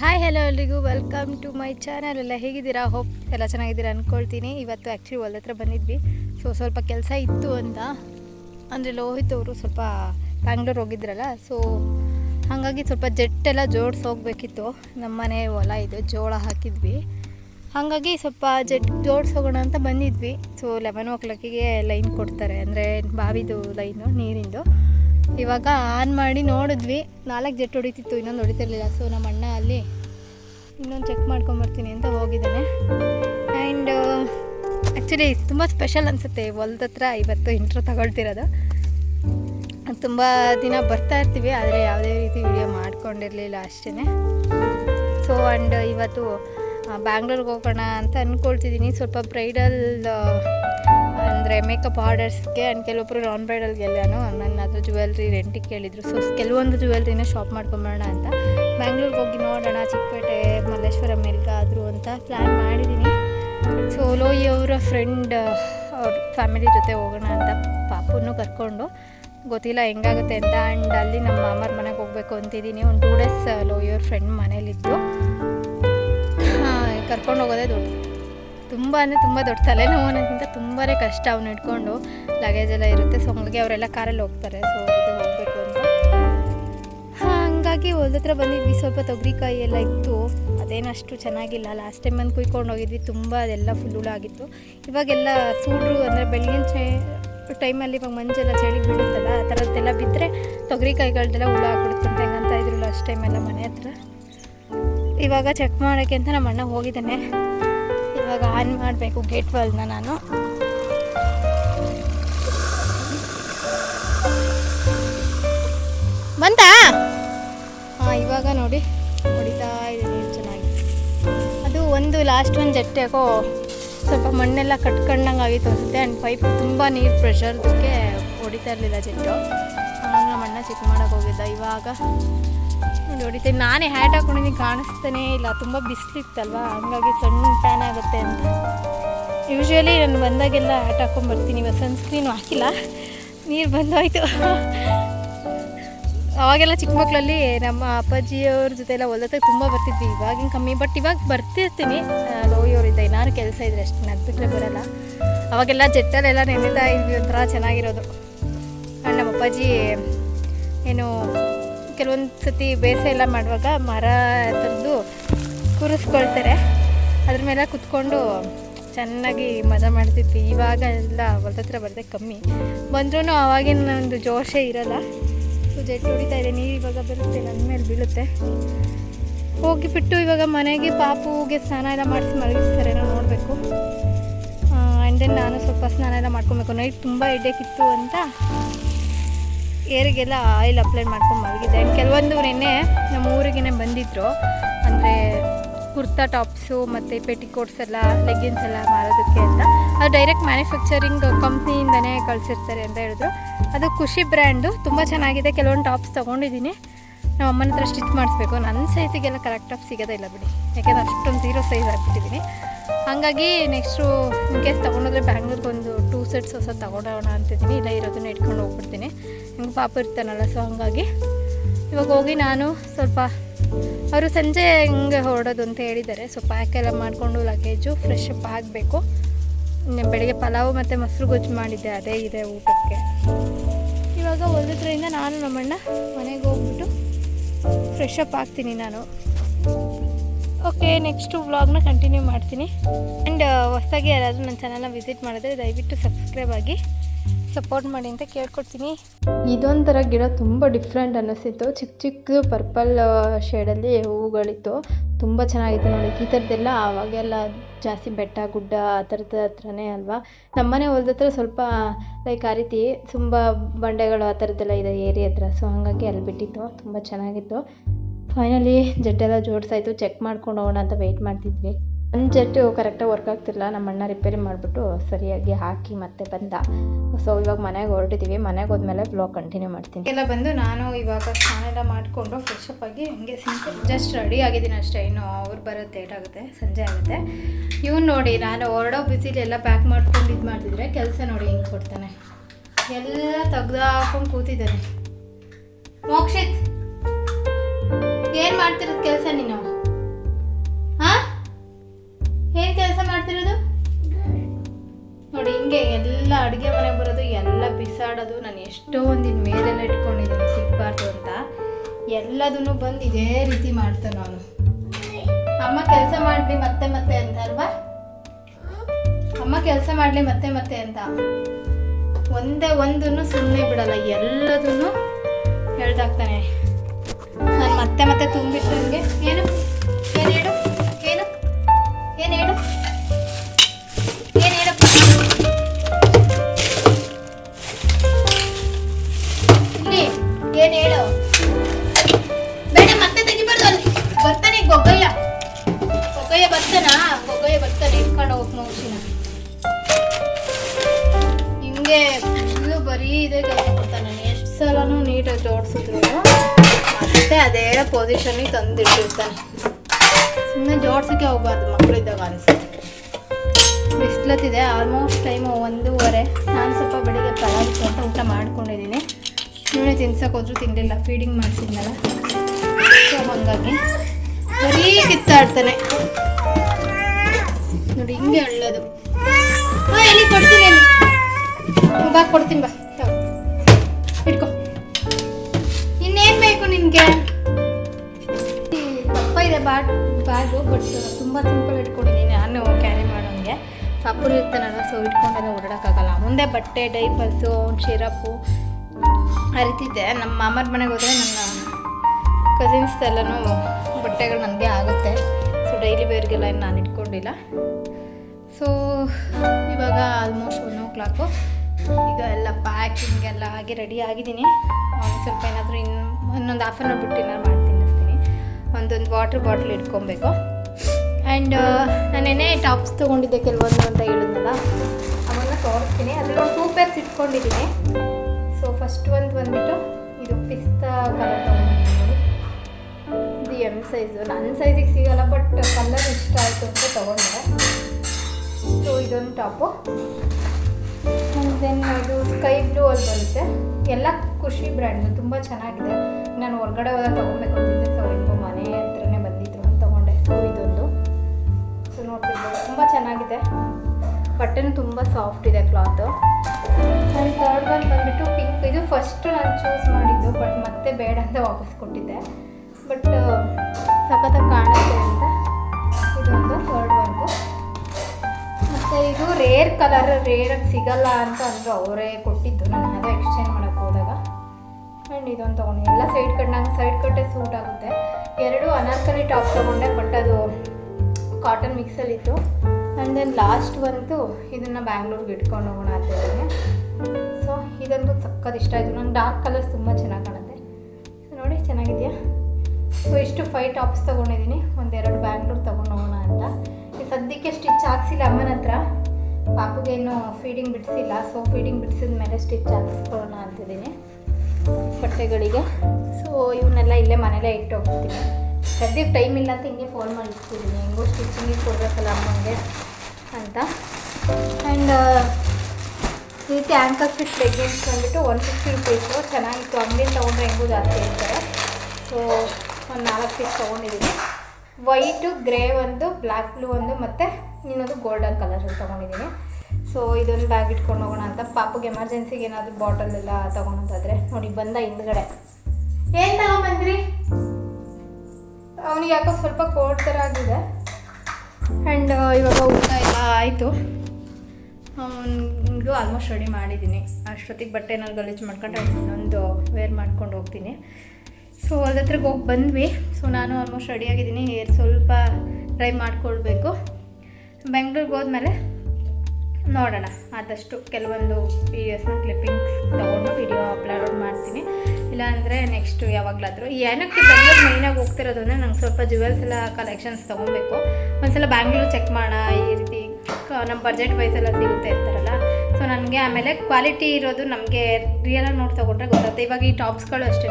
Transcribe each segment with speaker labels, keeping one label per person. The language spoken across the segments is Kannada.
Speaker 1: ಹಾಯ್ ಹಲೋ ಎಲ್ರಿಗೂ. ವೆಲ್ಕಮ್ ಟು ಮೈ ಚಾನಲ್ ಎಲ್ಲ ಹೇಗಿದ್ದೀರಾ? ಹೋಪ್ ಎಲ್ಲ ಚೆನ್ನಾಗಿದ್ದೀರಾ ಅಂದ್ಕೊಳ್ತೀನಿ ಇವತ್ತು ಆ್ಯಕ್ಚುಲಿ ಒಳ್ಳೆ ಹತ್ರ ಬಂದಿದ್ವಿ. ಸೊ ಸ್ವಲ್ಪ ಕೆಲಸ ಇತ್ತು ಅಂತ. ಅಂದರೆ ಲೋಹಿತ್ ಅವರು ಸ್ವಲ್ಪ ಬ್ಯಾಂಗ್ಳೂರ್ ಹೋಗಿದ್ರಲ್ಲ ಸೊ ಹಾಗಾಗಿ ಸ್ವಲ್ಪ ಜೆಟ್ಟೆಲ್ಲ ಜೋಡಿಸಿ ಹೋಗ್ಬೇಕಿತ್ತು. ನಮ್ಮನೆ ಹೊಲ ಇದು, ಜೋಳ ಹಾಕಿದ್ವಿ. ಹಾಗಾಗಿ ಸ್ವಲ್ಪ ಜೆಟ್ ಜೋಡಿಸಿ ಹೋಗೋಣ ಅಂತ ಬಂದಿದ್ವಿ. ಸೊ ಲೆವೆನ್ ಓ ಕ್ಲಾಕಿಗೆ ಲೈನ್ ಕೊಡ್ತಾರೆ. ಅಂದರೆ ಬಾವಿದು ಲೈನು ನೀರಿಂದು. ಇವಾಗ ಆನ್ ಮಾಡಿ ನೋಡಿದ್ವಿ. ನಾಲ್ಕು ಜೆಟ್ ಹೊಡಿತಿತ್ತು, ಇನ್ನೊಂದು ಹೊಡಿತಿರ್ಲಿಲ್ಲ. ಸೊ ನಮ್ಮ ಅಣ್ಣ ಅಲ್ಲಿ ಇನ್ನೊಂದು ಚೆಕ್ ಮಾಡ್ಕೊಂಬರ್ತೀನಿ ಅಂತ ಹೋಗಿದ್ದಾನೆ. ಆ್ಯಂಡ್ ಆ್ಯಕ್ಚುಲಿ ತುಂಬ ಸ್ಪೆಷಲ್ ಅನಿಸುತ್ತೆ. ಹೊಲ್ದ ಹತ್ರ ಇವತ್ತು ಇಂಟ್ರೋ ತಗೊಳ್ತಿರೋದು. ತುಂಬ ದಿನ ಬರ್ತಾ ಇರ್ತೀವಿ, ಆದರೆ ಯಾವುದೇ ರೀತಿ ವಿಡಿಯೋ ಮಾಡ್ಕೊಂಡಿರಲಿಲ್ಲ ಅಷ್ಟೇ ಸೊ ಆ್ಯಂಡ್ ಇವತ್ತು ಬ್ಯಾಂಗ್ಳೂರ್ಗೆ ಹೋಗೋಣ ಅಂತ ಅಂದ್ಕೊಳ್ತಿದ್ದೀನಿ ಸ್ವಲ್ಪ ಬ್ರೈಡಲ್ ಅಂದರೆ ಮೇಕಪ್ ಆರ್ಡರ್ಸ್ಗೆ ಆ್ಯಂಡ್ ಕೆಲವೊಬ್ಬರು ನಾನ್ ಬ್ರೈಡಲ್ಗೆಲ್ಲಾನು ನನ್ನ ಹತ್ರ ಜುವೆಲ್ರಿ ರೆಂಟಿಗೆ ಕೇಳಿದರು. ಸೊ ಕೆಲವೊಂದು ಜುವೆಲ್ರಿನ ಶಾಪ್ ಮಾಡ್ಕೊಂಬರೋಣ ಅಂತ. ಬ್ಯಾಂಗ್ಳೂರ್ಗೆ ಹೋಗಿ ನೋಡೋಣ, ಚಿಕ್ಕಪೇಟೆ, ಮಲ್ಲೇಶ್ವರಂ ಎಲ್ಗಾದ್ರು ಅಂತ ಪ್ಲ್ಯಾನ್ ಮಾಡಿದ್ದೀನಿ ಸೊ ಲೋಯಿ ಅವರ ಫ್ರೆಂಡ್ ಅವ್ರ ಫ್ಯಾಮಿಲಿ ಜೊತೆ ಹೋಗೋಣ ಅಂತ ಪಾಪುನೂ ಕರ್ಕೊಂಡು. ಗೊತ್ತಿಲ್ಲ ಹೆಂಗಾಗುತ್ತೆ ಅಂತ. ಆ್ಯಂಡ್ ಅಲ್ಲಿ ನಮ್ಮ ಮಾಮರ ಮನೆಗೆ ಹೋಗಬೇಕು ಅಂತಿದ್ದೀನಿ ಒಂದು ಟೂ ಡೇಸ್ ಲೋಯಿಯವ್ರ ಫ್ರೆಂಡ್ ಮನೇಲಿತ್ತು ಕರ್ಕೊಂಡು ಹೋಗೋದೇ ದೊಡ್ಡ ತುಂಬ ಅಂದರೆ ತುಂಬ ದೊಡ್ಡ ತಲೆನೋವು ಅನ್ನೋದಕ್ಕಿಂತ ತುಂಬಾ ಕಷ್ಟ ಅವ್ನು ಇಟ್ಕೊಂಡು ಲಗೇಜ್ ಎಲ್ಲ ಇರುತ್ತೆ. ಸೊ ಹಂಗಾಗಿ ಅವರೆಲ್ಲ ಕಾರಲ್ಲಿ ಹೋಗ್ತಾರೆ. ಸೊ ಹೋಗಬೇಕು ಅಂತ. ಹಾಗಾಗಿ ಹೊಲ್ದ ಹತ್ರ ಬಂದಿದ್ವಿ. ಸ್ವಲ್ಪ ತೊಗರಿಕಾಯಿ ಎಲ್ಲ ಇತ್ತು. ಅದೇನಷ್ಟು ಚೆನ್ನಾಗಿಲ್ಲ. ಲಾಸ್ಟ್ ಟೈಮ್ ಬಂದು ಕುಯ್ಕೊಂಡು ಹೋಗಿದ್ವಿ. ತುಂಬ ಅದೆಲ್ಲ ಫುಲ್ ಹುಳಾಗಿತ್ತು ಇವಾಗೆಲ್ಲ ಸೂಡ್ರು ಅಂದರೆ ಬೆಳಗಿನ ಚೆ ಟೈಮಲ್ಲಿ ಇವಾಗ ಮಂಜೆಲ್ಲ ಚಳಿ ಬಿಡುತ್ತಲ್ಲ ಆ ಥರದ್ದೆಲ್ಲ ಬಿದ್ದರೆ ತೊಗರಿಕಾಯಿಗಳ್ದೆಲ್ಲ ಹುಳ ಆಗ್ಬಿಡುತ್ತೆ ಅಂತ ಹೆಂಗಂತ ಇದ್ರು ಲಾಸ್ಟ್ ಟೈಮೆಲ್ಲ ಮನೆ ಹತ್ರ. ಇವಾಗ ಚೆಕ್ ಮಾಡೋಕ್ಕೆ ಅಂತ ನಮ್ಮ ಅಣ್ಣ ಹೋಗಿದ್ದಾನೆ. ಇವಾಗ ಆನ್ ಮಾಡಬೇಕು ಗೇಟ್ ವಾಲ್ನ ನಾನು. ಬಂತಾ? ಹಾಂ, ಇವಾಗ ನೋಡಿ. ಹೊಡಿತಾ ಇದೆ ಚೆನ್ನಾಗಿ. ಅದು ಒಂದು ಲಾಸ್ಟ್ ಒಂದು ಜಟ್ಟೆಗೋ ಸ್ವಲ್ಪ ಮಣ್ಣೆಲ್ಲ ಕಟ್ಕೊಂಡಂಗೆ ಆಗಿತ್ತು ಅನಿಸುತ್ತೆ. ಆ್ಯಂಡ್ ಪೈಪ್ ತುಂಬ ನೀರು ಪ್ರೆಷರ್ದಕ್ಕೆ ಹೊಡಿತಾ ಇರಲಿಲ್ಲ ಜೆಟ್ಟು. ಚೆಕ್ ಮಾಡೋಕೆ ಹೋಗಿದ್ದ. ಇವಾಗ ಹೊಡಿತೀನಿ ನಾನೇ ಹ್ಯಾಟ್ ಹಾಕೊಂಡಿದ್ದೀನಿ, ಕಾಣಿಸ್ತಾನೇ ಇಲ್ಲ. ತುಂಬ ಬಿಸಿಲಿತ್ತಲ್ವ? ಹಂಗಾಗಿ ಸಣ್ಣ ಫ್ಯಾನ್ ಆಗುತ್ತೆ ಅಂತ. ಯೂಶ್ವಲಿ ನಾನು ಬಂದಾಗೆಲ್ಲ ಹ್ಯಾಟ್ ಹಾಕೊಂಡ್ಬರ್ತೀನಿ. ಇವಾಗ ಸನ್ಸ್ಕ್ರೀನು ಹಾಕಿಲ್ಲ. ನೀರು ಬಂದೋಯ್ತು. ಅವಾಗೆಲ್ಲ ಚಿಕ್ಕ ಮಕ್ಕಳಲ್ಲಿ ನಮ್ಮ ಅಪ್ಪಾಜಿಯವ್ರ ಜೊತೆ ಎಲ್ಲ ಹೊಲದ ತುಂಬ ಬರ್ತಿದ್ವಿ. ಇವಾಗಿನ ಕಮ್ಮಿ. ಬಟ್ ಇವಾಗ ಬರ್ತಿರ್ತೀನಿ. ಲೋಯಿಯವ್ರಿಂದ ಏನಾದ್ರು ಕೆಲಸ ಇದ್ರೆ ಅಷ್ಟು. ನಗ್ಬಿಟ್ರೆ ಬರಲ್ಲ. ಅವಾಗೆಲ್ಲ ಜೆಟ್ಟಲ್ಲೆಲ್ಲ ನೆನೆತಾ ಇದ್ವಿ. ಒಂಥರ ಚೆನ್ನಾಗಿರೋದು. ಆ್ಯಂಡ್ ನಮ್ಮ ಅಪ್ಪಾಜಿ ಏನು, ಕೆಲವೊಂದು ಸತಿ ಬೇಸಾಯ ಎಲ್ಲ ಮಾಡುವಾಗ ಮರ ತಂದು ಕೂರಿಸ್ಕೊಳ್ತಾರೆ. ಅದ್ರ ಮೇಲೆ ಕುತ್ಕೊಂಡು ಚೆನ್ನಾಗಿ ಮಜಾ ಮಾಡ್ತಿದ್ವಿ. ಇವಾಗ ಎಲ್ಲ ಹೊಲದ ಹತ್ರ ಬರದೆ ಕಮ್ಮಿ. ಬಂದ್ರೂ ಅವಾಗಿನ ಒಂದು ಜೋಶೇ ಇರಲ್ಲ. ಜೆಟ್ ಹೊಡಿತಾ ಇದೆ. ನೀರು ಇವಾಗ ಬರುತ್ತೆ ನನ್ನ ಮೇಲೆ ಬೀಳುತ್ತೆ. ಹೋಗಿಬಿಟ್ಟು ಇವಾಗ ಮನೆಗೆ ಪಾಪುಗೆ ಸ್ನಾನ ಎಲ್ಲ ಮಾಡಿಸಿ ಮಲಗಿಸ್ತಾರೆ. ನಾವು ನೋಡಬೇಕು. ಆ್ಯಂಡ್ ದೆನ್ ನಾನು ಸ್ವಲ್ಪ ಸ್ನಾನ ಎಲ್ಲ ಮಾಡ್ಕೊಬೇಕು. ನೈಟ್ ತುಂಬ ಹೆಡ್ಡೇಕಿತ್ತು ಅಂತ ಏರಿಗೆಲ್ಲ ಆಯಿಲ್ ಅಪ್ಲೈ ಮಾಡ್ಕೊಂಡು ಮಲಗಿದ್ದೆ. ಆ್ಯಂಡ್ ಕೆಲವೊಂದು ನಿನ್ನೆ ನಮ್ಮ ಊರಿಗೇ ಬಂದಿದ್ದರು ಅಂದರೆ ಕುರ್ತಾ ಟಾಪ್ಸು ಮತ್ತು ಪೆಟಿಕೋಟ್ಸ್ ಎಲ್ಲ ಲೆಗ್ಗಿನ್ಸ್ ಎಲ್ಲ ಮಾರೋದಕ್ಕೆ ಅಂತ. ಅದು ಡೈರೆಕ್ಟ್ ಮ್ಯಾನುಫ್ಯಾಕ್ಚರಿಂಗ್ ಕಂಪ್ನಿಯಿಂದನೇ ಕಳಿಸಿರ್ತಾರೆ ಅಂತ ಹೇಳಿದ್ರು. ಅದು ಖುಷಿ ಬ್ರ್ಯಾಂಡು ತುಂಬ ಚೆನ್ನಾಗಿದೆ. ಕೆಲವೊಂದು ಟಾಪ್ಸ್ ತೊಗೊಂಡಿದ್ದೀನಿ. ನಮ್ಮ ಅಮ್ಮನ ಹತ್ರ ಸ್ಟಿಚ್ ಮಾಡಿಸ್ಬೇಕು. ನನ್ನ ಸೈಜಿಗೆಲ್ಲ ಕರೆಕ್ಟ್ ಟಾಪ್ ಸಿಗೋದೇ ಇಲ್ಲ ಬಿಡಿ. ಯಾಕೆಂದರೆ ಅಷ್ಟೊಂದು ಝೀರೋ ಸೈಜ್ ಆಗಿಬಿಟ್ಟಿದ್ದೀನಿ ಹಾಗಾಗಿ ನೆಕ್ಸ್ಟು ಇನ್ ಕೇಸ್ ತೊಗೊಂಡೋದ್ರೆ ಬ್ಯಾಂಗ್ಳೂರ್ಗೆ ಒಂದು ಟೂ ಸೆಟ್ಸ್ ಹೊಸ ತೊಗೊಂಡೋಣ ಅಂತಿದ್ದೀನಿ. ಇಲ್ಲ, ಇರೋದನ್ನ ಇಟ್ಕೊಂಡು ಹೋಗ್ಬಿಡ್ತೀನಿ. ಹೆಂಗೆ ಪಾಪ ಇರ್ತಾನಲ್ಲ ಸೊ ಹಾಗಾಗಿ ಇವಾಗ ಹೋಗಿ ನಾನು ಸ್ವಲ್ಪ ಅವರು ಸಂಜೆ ಹೆಂಗೆ ಹೊರಡೋದು ಅಂತ ಹೇಳಿದ್ದಾರೆ. ಸೊ ಪ್ಯಾಕ್ ಎಲ್ಲ ಮಾಡಿಕೊಂಡು ಲಗೇಜು ಫ್ರೆಶ್ ಅಪ್ ಆಗಬೇಕು. ಬೆಳಗ್ಗೆ ಪಲಾವ್ ಮತ್ತು ಮೊಸರು ಗೊಜ್ಜು ಮಾಡಿದ್ದೆ, ಅದೇ ಇದೆ ಊಟಕ್ಕೆ. ಇವಾಗ ಹೊಲದ್ರಿಂದ ನಾನು ನಮ್ಮಣ್ಣ ಮನೆಗೆ ಹೋಗ್ಬಿಟ್ಟು ಫ್ರೆಶ್ ಅಪ್ ಆಗ್ತೀನಿ ನಾನು. ಓಕೆ ನೆಕ್ಸ್ಟು ವ್ಲಾಗ್ನ ಕಂಟಿನ್ಯೂ ಮಾಡ್ತೀನಿ. ಆ್ಯಂಡ್ ಹೊಸದಾಗಿ ಯಾರಾದರೂ ನನ್ನ ಚಾನಲ್ನ ವಿಸಿಟ್ ಮಾಡಿದ್ರೆ ದಯವಿಟ್ಟು ಸಬ್ಸ್ಕ್ರೈಬ್ ಆಗಿ ಸಪೋರ್ಟ್ ಮಾಡಿ ಅಂತ ಕೇಳ್ಕೊಡ್ತೀನಿ. ಇದೊಂಥರ ಗಿಡ ತುಂಬ ಡಿಫ್ರೆಂಟ್ ಅನ್ನಿಸ್ತಿತ್ತು ಚಿಕ್ಕ ಚಿಕ್ಕ ಪರ್ಪಲ್ ಶೇಡಲ್ಲಿ ಹೂವುಗಳಿತ್ತು. ತುಂಬ ಚೆನ್ನಾಗಿತ್ತು ನೋಡಿ. ಈ ಥರದ್ದೆಲ್ಲ ಆವಾಗೆಲ್ಲ ಜಾಸ್ತಿ ಬೆಟ್ಟ, ಗುಡ್ಡ ಆ ಥರದ ಹತ್ರನೇ ಅಲ್ವಾ? ನಮ್ಮನೆ ಹೊಲ್ದ ಹತ್ರ ಸ್ವಲ್ಪ ಲೈಕ್ ಆ ರೀತಿ ತುಂಬ ಬಂಡೆಗಳು ಆ ಥರದ್ದೆಲ್ಲ ಇದೆ ಏರಿಯಾ ಹತ್ರ. ಸೊ ಹಾಗಾಗಿ ಅಲ್ಲಿ ಬಿಟ್ಟಿತ್ತು. ತುಂಬ ಚೆನ್ನಾಗಿತ್ತು. ಫೈನಲಿ ಜಟ್ಟೆಲ್ಲ ಜೋಡಿಸಾಯ್ತು. ಚೆಕ್ ಮಾಡ್ಕೊಂಡು ಹೋಗೋಣ ಅಂತ ವೆಯ್ಟ್ ಮಾಡ್ತಿದ್ವಿ. ನನ್ನ ಜಟ್ಟು ಕರೆಕ್ಟಾಗಿ ವರ್ಕ್ ಆಗ್ತಿಲ್ಲ ನಮ್ಮ ಅಣ್ಣ ರಿಪೇರಿ ಮಾಡಿಬಿಟ್ಟು ಸರಿಯಾಗಿ ಹಾಕಿ ಮತ್ತೆ ಬಂದ. ಸೊ ಇವಾಗ ಮನೆಗೆ ಹೊರಟಿದ್ದೀವಿ ಮನೆಗೆ ಹೋದ್ಮೇಲೆ ಬ್ಲಾಗ್ ಕಂಟಿನ್ಯೂ ಮಾಡ್ತೀನಿ. ಎಲ್ಲ ಬಂದು ನಾನು ಇವಾಗ ಸ್ನಾನ ಎಲ್ಲ ಮಾಡಿಕೊಂಡು ಫ್ರೆಶ್ ಅಪ್ ಆಗಿ ಹಂಗೆ ಸಿಂಪಲ್ ಜಸ್ಟ್ ರೆಡಿ ಆಗಿದ್ದೀನಿ ಅಷ್ಟೇ. ಇನ್ನು ಅವ್ರು ಬರೋದು ಲೇಟ್ ಆಗುತ್ತೆ. ಸಂಜೆ ಆಗುತ್ತೆ. ಇವ್ನು ನೋಡಿ, ನಾನು ಹೊರಡೋ ಬಿಸಿಲಿ ಎಲ್ಲ ಪ್ಯಾಕ್ ಮಾಡ್ಕೊಂಡು ಇದು ಮಾಡ್ತಿದ್ರೆ ಕೆಲಸ ನೋಡಿ ಹಿಂಗೆ ಕೊಡ್ತಾನೆ. ಎಲ್ಲ ತೆಗ್ದು ಹಾಕೊಂಡು ಕೂತಿದ್ದಾನೆ. ಮೋಕ್ಷಿತ್! ಏನ್ ಮಾಡ್ತಿರೋದು ಕೆಲಸ ನೀನು? ಹಾ ಏನ್ ಕೆಲಸ ಮಾಡ್ತಿರೋದು? ನೋಡಿ, ಹಿಂಗೆ ಎಲ್ಲ ಅಡುಗೆ ಮನೆ ಬರೋದು, ಎಲ್ಲ ಬಿಸಾಡೋದು, ನಾನು ಎಷ್ಟೋ ಒಂದಿನ ಮೇಲೆಲ್ಲ ಇಟ್ಕೊಂಡಿದ್ದೀನಿ ಸಿಗ್ಬಾರ್ದು ಅಂತ. ಎಲ್ಲದನ್ನು ಬಂದು ಇದೇ ರೀತಿ ಮಾಡ್ತಾನೆ ಅವನು ಅಮ್ಮ ಕೆಲಸ ಮಾಡಲಿ ಮತ್ತೆ ಮತ್ತೆ ಅಂತ ಅಲ್ವಾ? ಅಮ್ಮ ಕೆಲಸ ಮಾಡಲಿ ಮತ್ತೆ ಮತ್ತೆ ಅಂತ. ಒಂದೇ ಒಂದನ್ನು ಸುಮ್ಮನೆ ಬಿಡಲ್ಲ, ಎಲ್ಲದನ್ನು ಹೇಳ್ದಾಗ್ತಾನೆ ಇಟ್ಕೊಂಡು ಹೋಗ್ ಫುಲ್ಲು ಬರೀ ಇದೆ ಕೆಲಸ ಕೊಡ್ತಾನೆ. ಎಷ್ಟು ಸಲನೂ ನೀಟಾಗಿ ಜೋಡಿಸಿದ್ರು ಮತ್ತೆ ಅದೇ ಪೊಸಿಷನಿಗೆ ತಂದಿಟ್ಟಿರ್ತಾನೆ. ಸುಮ್ಮನೆ ಜೋಡ್ಸಕ್ಕೆ ಹೋಗ್ಬಾರ್ದು ಮಕ್ಕಳಿದ್ದಾಗ ಅನಿಸ್ತು ಬಿಸ್ಲತ್ತಿದೆ ಆಲ್ಮೋಸ್ಟ್ ಟೈಮು ಒಂದೂವರೆ. ನಾನು ಸ್ವಲ್ಪ ಬೆಳಿಗ್ಗೆ ಪಲಾವ್ ಅಂತ ಊಟ ಮಾಡ್ಕೊಂಡಿದ್ದೀನಿ. ಇವನೇ ತಿನ್ಸಕ್ಕೆ ಹೋದ್ರು ತಿನ್ನಲಿಲ್ಲ ಫೀಡಿಂಗ್ ಮಾಡ್ತಿದ್ನಲ್ಲ ಸೊ ಹಾಗಾಗಿ ಬರೀ ಕಿತ್ತಾಡ್ತಾನೆ. ನೋಡಿ, ಹಿಂಗೆ ಅಳ್ಳೋದು. ಎಲ್ಲಿ ಕೊಡ್ತೀನಿ, ಎಲ್ಲಿ? ಬಾ, ಕೊಡ್ತೀನಿ, ಬಾ. ಇಟ್ಕೋ. ಇನ್ನೇನು ಬೇಕು ನಿನಗೆ? ದಪ್ಪ ಇದೆ ಬ್ಯಾಗ್ ಬ್ಯಾಗು ಬಟ್ ತುಂಬ ಸಿಂಪಲ್ ಇಟ್ಕೊಂಡಿದ್ದೀನಿ. ನಾನು ಕ್ಯಾರಿ ಮಾಡೋಂಗೆ. ಪಾಪುರು ಇರ್ತಾನಲ್ಲ ಸೊ ಇಟ್ಕೊಂಡೆಲ್ಲ ಓಡಾಡೋಕ್ಕಾಗಲ್ಲ. ಮುಂದೆ ಬಟ್ಟೆ ಡೈಪರ್ಸು ಶಿರಪ್ಪು, ಆ ನಮ್ಮ ಮಾಮರ ಮನೆಗೆ ಹೋದರೆ ನನ್ನ ಕಸಿನ್ಸ್ ಎಲ್ಲನೂ ಬಟ್ಟೆಗಳು ನನಗೆ ಆಗುತ್ತೆ. ಸೊ ಡೈಲಿ ವೇರ್ಗೆಲ್ಲ ಏನು ನಾನು ಇಟ್ಕೊಂಡಿಲ್ಲ ಸೊ ಇವಾಗ ಆಲ್ಮೋಸ್ಟ್ ಒನ್ ಓ ಕ್ಲಾಕು ಈಗ ಎಲ್ಲ ಪ್ಯಾಕಿಂಗ್ ಎಲ್ಲ ಆಗಿ ರೆಡಿ ಆಗಿದ್ದೀನಿ. ಸ್ವಲ್ಪ ಏನಾದರೂ ಇನ್ನು ಇನ್ನೊಂದು ಹಾಫ್ ಆನ್ ಅವರ್ ಬಿಟ್ಟು ಏನಾದ್ರು ಮಾಡಿ ತಿನ್ನಿಸ್ತೀನಿ. ಒಂದೊಂದು ವಾಟ್ರ್ ಬಾಟ್ಲ್ ಇಟ್ಕೊಬೇಕು. ಆ್ಯಂಡ್ ನಾನೇನೇ ಟಾಪ್ಸ್ ತೊಗೊಂಡಿದ್ದೆ ಕೆಲವೊಂದು ಅಂತ ಹೇಳಿದ್ನಲ್ಲ ಅವನ್ನ ತೋರಿಸ್ತೀನಿ. ಅದರಲ್ಲಿ ಟೂ ಪೇರ್ಸ್ ಇಟ್ಕೊಂಡಿದ್ದೀನಿ. ಸೊ ಫಸ್ಟ್ ಒಂದು ಬಂದುಬಿಟ್ಟು ಇದು ಪಿಸ್ತಾ ಕಲರ್ ತೊಗೊಂಡಿದ್ದೀನಿ. ಇದು ಎಂ ಸೈಜು ನನ್ನ ಸೈಜಿಗೆ ಸಿಗೋಲ್ಲ ಬಟ್ ಕಲರ್ ಇದೊಂದು ಟಾಪು. ದೆನ್ ಇದು ಸ್ಕೈ ಬ್ಲೂ ಅಲ್ಲಿ ಬರುತ್ತೆ. ಎಲ್ಲ ಖುಷಿ ಬ್ರ್ಯಾಂಡ್ ತುಂಬ ಚೆನ್ನಾಗಿದೆ. ನಾನು ಹೊರಗಡೆ ಹೋದಾಗ ತೊಗೊಬೇಕು ಅಂತಿದ್ದೆ ಸೊ ಇದು ಮನೆ ಹತ್ರನೇ ಬಂದಿದ್ರು ತೊಗೊಂಡೆ. ಸೊ ಇದೊಂದು. ಸೊ ನೋಡ್ತಿರ್ಬೋದು ತುಂಬ ಚೆನ್ನಾಗಿದೆ. ಬಟ್ಟೆ ತುಂಬ ಸಾಫ್ಟ್ ಇದೆ ಕ್ಲಾತು ಆ್ಯಂಡ್ ಥರ್ಡ್ ಒನ್ ಬಂದ್ಬಿಟ್ಟು ಪಿಂಕ್ ಇದು ಫಸ್ಟ್ ನಾನು ಚೂಸ್ ಮಾಡಿದ್ದು ಬಟ್ ಮತ್ತೆ ಬೇಡ ಅಂತ ವಾಪಸ್ ಕೊಟ್ಟಿದ್ದೆ. ಬಟ್ ಸಖತ್ತಾಗಿ ಕಾಣುತ್ತೆ ಅಂತ. ಇದೊಂದು ಥರ್ಡ್ ಒಂದು ಇದು ರೇರ್ ಕಲರ್ ರೇರಾಗಿ ಸಿಗಲ್ಲ ಅಂತ ಅಂದರು ಅವರೇ ಕೊಟ್ಟಿದ್ದು. ನಾನು ಅದೇ ಎಕ್ಸ್ಚೇಂಜ್ ಮಾಡೋಕ್ಕೆ ಹೋದಾಗ. ಆ್ಯಂಡ್ ಇದೊಂದು ತೊಗೊಂಡು ಎಲ್ಲ ಸೈಡ್ ಕಟ್ ನಂಗೆ ಸೈಡ್ ಕಟ್ಟೆ ಸೂಟ್ ಆಗುತ್ತೆ. ಎರಡು ಅನಾರ್ಕಲಿ ಟಾಪ್ ತೊಗೊಂಡೆ ಬಟ್ ಅದು ಕಾಟನ್ ಮಿಕ್ಸಲ್ಲಿತ್ತು ಆ್ಯಂಡ್ ದೆನ್ ಲಾಸ್ಟ್ ಬಂತು ಇದನ್ನು ಬ್ಯಾಂಗ್ಳೂರ್ಗೆ ಇಟ್ಕೊಂಡು ಹೋಗೋಣ ಅಂತ ಹೇಳಿದೆ ಸೊ ಇದಂತೂ ಸಕ್ಕತ್ ಇಷ್ಟ ಆಯಿತು. ನಂಗೆ ಡಾರ್ಕ್ ಕಲರ್ಸ್ ತುಂಬ ಚೆನ್ನಾಗಿ ಕಾಣುತ್ತೆ. ಸೊ ನೋಡಿ, ಚೆನ್ನಾಗಿದೆಯಾ? ಸೊ ಇಷ್ಟು ಫೈವ್ ಟಾಪ್ಸ್ ತೊಗೊಂಡಿದ್ದೀನಿ. ಒಂದೆರಡು ಬ್ಯಾಂಗ್ಳೂರ್ ತೊಗೊಂಡು ಹೋಗೋಣ ಅಂತ. ಸದ್ಯಕ್ಕೆ ಸ್ಟಿಚ್ ಹಾಕ್ಸಿಲ್ಲ ಅಮ್ಮನ ಹತ್ರ. ಪಾಪುಗೇನು ಫೀಡಿಂಗ್ ಬಿಡಿಸಿಲ್ಲ ಸೊ ಫೀಡಿಂಗ್ ಬಿಡಿಸಿದ ಮೇಲೆ ಸ್ಟಿಚ್ ಹಾಕ್ಸ್ಕೊಳ್ಳೋಣ ಅಂತಿದ್ದೀನಿ ಬಟ್ಟೆಗಳಿಗೆ. ಸೊ ಇವನ್ನೆಲ್ಲ ಇಲ್ಲೇ ಮನೇಲೇ ಇಟ್ಟು ಹೋಗ್ತೀನಿ. ಸದ್ಯಕ್ಕೆ ಟೈಮ್ ಇಲ್ಲ ಅಂತ ಹಿಂಗೆ ಫೋನ್ ಮಾಡಿ ಇಟ್ತಿದ್ದೀನಿ ಹೆಂಗೋ ಸ್ಟಿಚಿಂಗಿಗೆ ಕೊಡಬೇಕಲ್ಲ ಅಮ್ಮನಿಗೆ ಅಂತ. ಆ್ಯಂಡ್ ಈ ರೀತಿ ಆ್ಯಂಕಲ್ ಫಿಟ್ ಲೆಗ್ಗಿನ್ಸ್ ಬಂದುಬಿಟ್ಟು ಒನ್ ಫಿಫ್ಟಿ ರುಪೀಸು ಚೆನ್ನಾಗಿತ್ತು. ಅಂಗಡಿಯಲ್ಲಿ ತೊಗೊಂಡ್ರೆ ಹೆಂಗೂ ಜಾಸ್ತಿ ಇರ್ತಾರೆ ಸೊ ಒಂದು ನಾಲ್ಕು ಪೀಸ್ ತೊಗೊಂಡಿದ್ದೀನಿ ವೈಟು, ಗ್ರೇ ಒಂದು ಬ್ಲ್ಯಾಕ್ ಬ್ಲೂ ಒಂದು, ಮತ್ತು ಇನ್ನೊಂದು ಗೋಲ್ಡನ್ ಕಲರ್ ತೊಗೊಂಡಿದ್ದೀನಿ. ಸೊ ಇದೊಂದು ಬ್ಯಾಗ್ ಇಟ್ಕೊಂಡು ಹೋಗೋಣ ಅಂತ. ಪಾಪಗೆ ಎಮರ್ಜೆನ್ಸಿಗೆ ಏನಾದರೂ ಬಾಟಲ್ ಎಲ್ಲ ತೊಗೊಳೋದಾದ್ರೆ ನೋಡಿ, ಬಂದ ಹಿಂದ್ಗಡೆ. ಏನು ತಗೊಂಬಂದ್ರಿ? ಅವನಿಗೆ ಯಾಕೋ ಸ್ವಲ್ಪ ಕೋಲ್ಡ್ ಥರ ಆಗಿದೆ. ಆ್ಯಂಡ್ ಇವಾಗ ಊಟ ಎಲ್ಲ ಆಯಿತು. ಅವನಿಗೂ ಆಲ್ಮೋಸ್ಟ್ ರೆಡಿ ಮಾಡಿದ್ದೀನಿ. ಅಷ್ಟೊತ್ತಿಗೆ ಬಟ್ಟೆ ನಾನು ಗಲೀಜು ಮಾಡ್ಕೊಂಡು, ಇನ್ನೊಂದು ವೇರ್ ಮಾಡ್ಕೊಂಡು ಹೋಗ್ತೀನಿ. ಸೊ ಹತ್ರಕ್ಕೆ ಹೋಗಿ ಬಂದ್ವಿ. ಸೊ ನಾನು ಆಲ್ಮೋಸ್ಟ್ ರೆಡಿಯಾಗಿದ್ದೀನಿ ಹೇರ್ ಸ್ವಲ್ಪ ಟ್ರೈ ಮಾಡಿಕೊಳ್ಬೇಕು. ಬೆಂಗ್ಳೂರಿಗೆ ಹೋದ್ಮೇಲೆ ನೋಡೋಣ. ಆದಷ್ಟು ಕೆಲವೊಂದು ವೀಡಿಯೋಸ್ನ ಕ್ಲಿಪ್ಪಿಂಗ್ಸ್ ತೊಗೊಂಡು ವಿಡಿಯೋ ಅಪ್ಲೋಡ್ ಮಾಡ್ತೀನಿ. ಇಲ್ಲಾಂದರೆ ನೆಕ್ಸ್ಟು ಯಾವಾಗಲಾದರೂ. ಏನಕ್ಕೆ ಬೆಂಗಳೂರು ಮೈನಾಗಿ ಹೋಗ್ತಿರೋದು ಅಂದರೆ ನಂಗೆ ಸ್ವಲ್ಪ ಜ್ಯುವೆಲ್ಸ್ ಎಲ್ಲ ಕಲೆಕ್ಷನ್ಸ್ ತೊಗೊಬೇಕು. ಒಂದ್ಸಲ ಬ್ಯಾಂಗ್ಳೂರು ಚೆಕ್ ಮಾಡೋಣ ಈ ರೀತಿ ನಮ್ಮ ಬಜೆಟ್ ವೈಸ್ ಎಲ್ಲ ಸಿಗುತ್ತೆ ಇರ್ತಾರಲ್ಲ ಸೊ ನನಗೆ ಆಮೇಲೆ ಕ್ವಾಲಿಟಿ ಇರೋದು ನಮಗೆ ರಿಯಲಾಗಿ ನೋಡಿ ತೊಗೊಂಡ್ರೆ ಗೊತ್ತಾಗುತ್ತೆ. ಇವಾಗ ಈ ಟಾಪ್ಸ್ಗಳು ಅಷ್ಟೇ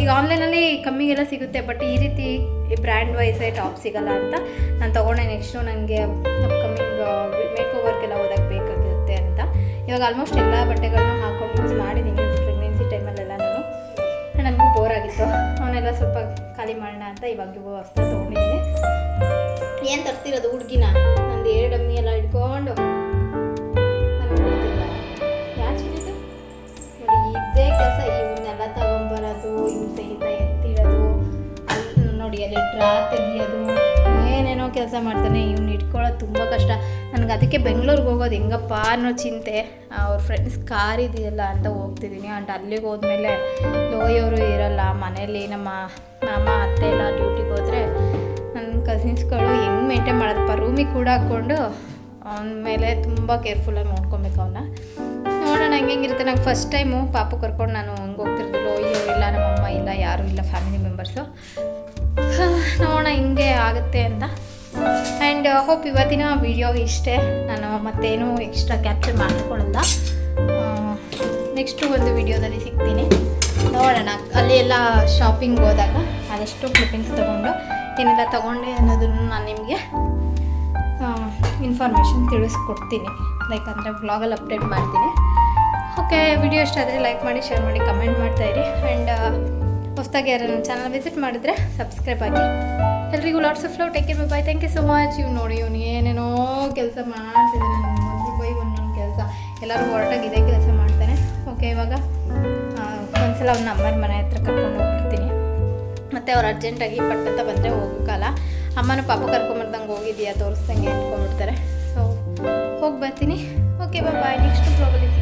Speaker 1: ಈಗ ಆನ್ಲೈನಲ್ಲಿ ಕಮ್ಮಿಗೆಲ್ಲ ಸಿಗುತ್ತೆ ಬಟ್ ಈ ರೀತಿ ಬ್ರ್ಯಾಂಡ್ ವೈಸೇ ಟಾಪ್ ಸಿಗಲ್ಲ ಅಂತ ನಾನು ತೊಗೊಂಡೆ ನೆಕ್ಸ್ಟು ನನಗೆ ಅಪ್ಕಮಿಂಗ್ ಮೇಕ್ ಓವರ್ಗೆಲ್ಲ ಓದಕ್ಕೆ ಬೇಕಾಗಿರುತ್ತೆ ಅಂತ. ಇವಾಗ ಆಲ್ಮೋಸ್ಟ್ ಎಲ್ಲ ಬಟ್ಟೆಗಳನ್ನೂ ಹಾಕೊಂಡು ಯೂಸ್ ಮಾಡಿದ್ದೀನಿ ಪ್ರೆಗ್ನೆನ್ಸಿ ಟೈಮಲ್ಲೆಲ್ಲ ನಾನು. ನನಗೆ ಬೋರ್ ಆಗಿತ್ತು. ಅವನ್ನೆಲ್ಲ ಸ್ವಲ್ಪ ಖಾಲಿ ಮಾಡೋಣ ಅಂತ ಇವಾಗ ಇವು ತೊಗೊಂಡಿದ್ದೀನಿ. ಏನು ತರ್ತಿರೋದು ಹುಡುಗಿನ? ನಂದು ಎರಡು ಅಮ್ಮಿ ಎಲ್ಲ ಇಟ್ಕೊಂಡು ಯಾಕೆ ಇದೇ ಕೆಲಸ ಇವನ್ನೆಲ್ಲ. ಕೆಲಸ ಮಾಡ್ತಾನೆ, ಇವ್ನು ಇಟ್ಕೊಳ್ಳೋದು ತುಂಬ ಕಷ್ಟ. ನನಗೆ ಅದಕ್ಕೆ ಬೆಂಗಳೂರಿಗೆ ಹೋಗೋದು ಹೆಂಗಪ್ಪ ಅನ್ನೋ ಚಿಂತೆ. ಅವ್ರ ಫ್ರೆಂಡ್ಸ್ ಕಾರ್ ಇದೆಯಲ್ಲ ಅಂತ ಹೋಗ್ತಿದ್ದೀನಿ ಆ್ಯಂಡ್ ಅಲ್ಲಿಗೆ ಹೋದ್ಮೇಲೆ ಲೋಯೋರು ಇರಲ್ಲ ಮನೇಲಿ ನಮ್ಮ ಮಾಮ, ಅತ್ತೆ ಎಲ್ಲ ಡ್ಯೂಟಿಗೆ ಹೋದರೆ ನನ್ನ ಕಸಿನ್ಸ್ಗಳು ಹೆಂಗೆ ಮೇಂಟೈನ್ ಮಾಡೋದಪ್ಪ? ರೂಮಿಗೆ ಕೂಡ ಹಾಕ್ಕೊಂಡು ಅವನ ಮೇಲೆ ತುಂಬ ಕೇರ್ಫುಲ್ಲಾಗಿ ನೋಡ್ಕೊಬೇಕು ಅವನ್ನ ನೋಡೋಣ, ಹೆಂಗೆ ಹೆಂಗಿರುತ್ತೆ ನಂಗೆ ಫಸ್ಟ್ ಟೈಮು ಪಾಪು ಕರ್ಕೊಂಡು ನಾನು ಹಂಗೆ ಹೋಗ್ತಿರ್ತೀನಿ ಅಯ್ಯೋ ಇಲ್ಲ ನಮ್ಮಮ್ಮ ಇಲ್ಲ, ಯಾರೂ ಇಲ್ಲ ಫ್ಯಾಮಿಲಿ ಮೆಂಬರ್ಸು ನೋಡೋಣ, ಹಿಂಗೆ ಆಗುತ್ತೆ ಅಂತ. ಆ್ಯಂಡ್ ಹೋಪ್ ಇವತ್ತಿನ ವಿಡಿಯೋ ಇಷ್ಟೇ. ನಾನು ಮತ್ತೇನು ಎಕ್ಸ್ಟ್ರಾ ಕ್ಯಾಪ್ಚರ್ ಮಾಡಿಕೊಳ್ಳಲ್ಲ. ನೆಕ್ಸ್ಟು ಒಂದು ವಿಡಿಯೋದಲ್ಲಿ ಸಿಗ್ತೀನಿ. ನೋಡೋಣ. ಅಲ್ಲಿ ಎಲ್ಲ ಶಾಪಿಂಗ್ ಹೋದಾಗ ಅದೆಷ್ಟು ಕ್ಲಿಪ್ಪಿಂಗ್ಸ್ ತೊಗೊಂಡು ಏನೆಲ್ಲ ತೊಗೊಂಡೆ ಅನ್ನೋದನ್ನು ನಾನು ನಿಮಗೆ ಇನ್ಫಾರ್ಮೇಷನ್ ತಿಳಿಸ್ಕೊಡ್ತೀನಿ. ಲೈಕ್ ಅಂದರೆ ವ್ಲಾಗಲ್ಲಿ ಅಪ್ಡೇಟ್ ಮಾಡ್ತೀನಿ. ಓಕೆ ವಿಡಿಯೋ ಇಷ್ಟ ಆದರೆ ಲೈಕ್ ಮಾಡಿ ಶೇರ್ ಮಾಡಿ ಕಮೆಂಟ್ ಮಾಡ್ತಾಯಿರಿ ಆ್ಯಂಡ್ ಹೊಸದಾಗಿ ಯಾರು ನನ್ನ ಚಾನಲ್ ವಿಸಿಟ್ ಮಾಡಿದ್ರೆ ಸಬ್ಸ್ಕ್ರೈಬ್ ಆಗಿ. ಎಲ್ರಿಗೂ lots of love take care bye thank you so much ಇವ್ ನೋಡಿ ಇವ್ನು ಏನೇನೋ ಕೆಲಸ ಮಾಡ್ತಿದ್ದಾನೆ. ಒಂದು ಬೈ ಒಂದೊಂದು ಕೆಲಸ. ಎಲ್ಲರೂ ಹೊರಟಾಗಿ ಇದೇ ಕೆಲಸ ಮಾಡ್ತಾನೆ. ಓಕೆ ಇವಾಗ ಒಂದ್ಸಲ ಅವ್ನ ಅಮ್ಮನ ಮನೆ ಹತ್ರ ಕರ್ಕೊಂಡು ಹೋಗ್ಬಿಡ್ತೀನಿ. ಮತ್ತು ಅವ್ರು ಅರ್ಜೆಂಟಾಗಿ ಪಟ್ಟಂತ ಬಂದರೆ ಹೋಗೋಕ್ಕಲ್ಲ ಅಮ್ಮನ ಪಾಪ ಕರ್ಕೊಂಬರ್ದಂಗೆ ಹೋಗಿದ್ಯಾ? ತೋರಿಸ್ದಂಗೆ ಇಟ್ಕೊಂಡ್ಬಿಡ್ತಾರೆ ಸೊ ಹೋಗಿ ಬರ್ತೀನಿ. Okay bye next problem